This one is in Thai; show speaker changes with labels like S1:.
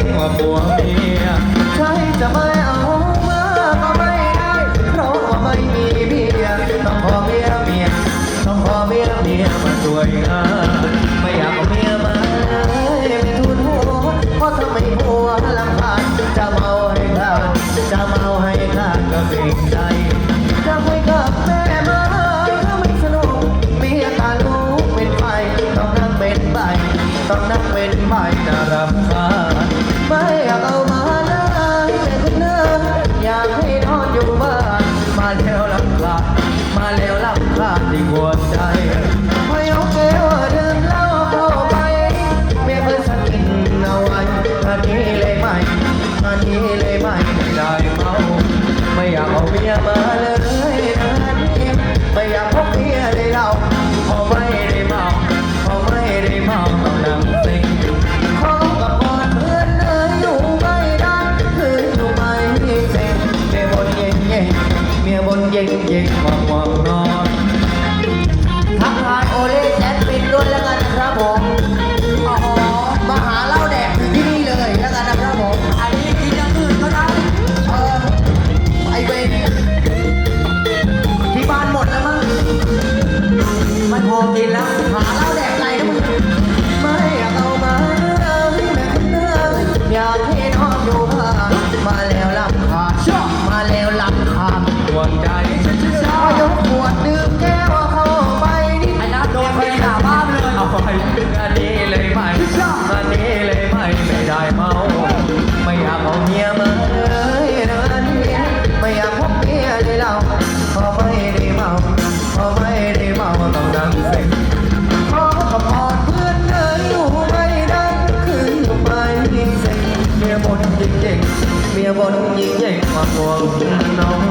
S1: งว่าผัวเมียใช่จะไม่เอาเมื่อก็ไม่ได้ เพราะว่าไม่มีเมียต้องพอเมียเมียต้องพอเมียเมียมาช่วยงานไม่อยากเอาเมียมาเลยไม่ทุนหัวเพราะถ้าไม่ผัวลำพันจะเมาให้ทานจะเมาให้ทานก็เป็นใจจะไม่กับแม่มาถ้าไม่สนุกเมียตาลูกเป็นไฟต้องนั่งเป็นใบต้องนั่งเป็นใบนะรับ แล้วลำคาญมาแล้วลำคาญที่หัวใจไม่เอาแก้วดื่มเหล้าเข้าไปเมียเพิ่งสกินเอาไว้อันนี้เลยไม่อันนี้เลยไม่ได้เมาไม่อยากเอาเมียมาเลยนะนี่ไม่อยากพบ เยบนเย็นเย็นหวังหวังนอนทักทายโอเล่แจ็คปิดด้วยแล้วกันนะครับผม
S2: อ๋อ
S1: มาหาเหล้าแดกถึงที่นี่เลยแล้วกันนะครับผม
S2: อันนี้กินอย่างอื่นก็ได้
S1: เออไอเวนที่บ้านหมดแล้วมั้ง
S2: ไม่พอกินแล้
S1: ว หาเหล้าแดกไรนะมึง ไม่เอามาเลยแม่คุณเอ้ยอยากให้น้องอยู่บ้านมาแล้ว ยกขวดดื่มแก้วเข้าไปนี่ไอ้นัทโดนไปด่าบ้า
S2: เลยเอา
S1: ไปอันนี้เลยไหมอันนี้เลยไหมไม่ได้เมา ไม่อยากเอาเมียมาเลยนะอันนี้ไม่อยากพบเมียเลยเราพอไม่ได้เมาพอไม่ได้เมาต้องนั่งเซ็งขอขอบอนเพื่อนเอ๋ยอยู่ไม่ได้คืนอยู่ไม่เซ็งเมียบนจริงๆเมียบนจริงๆมาห่วงน้อง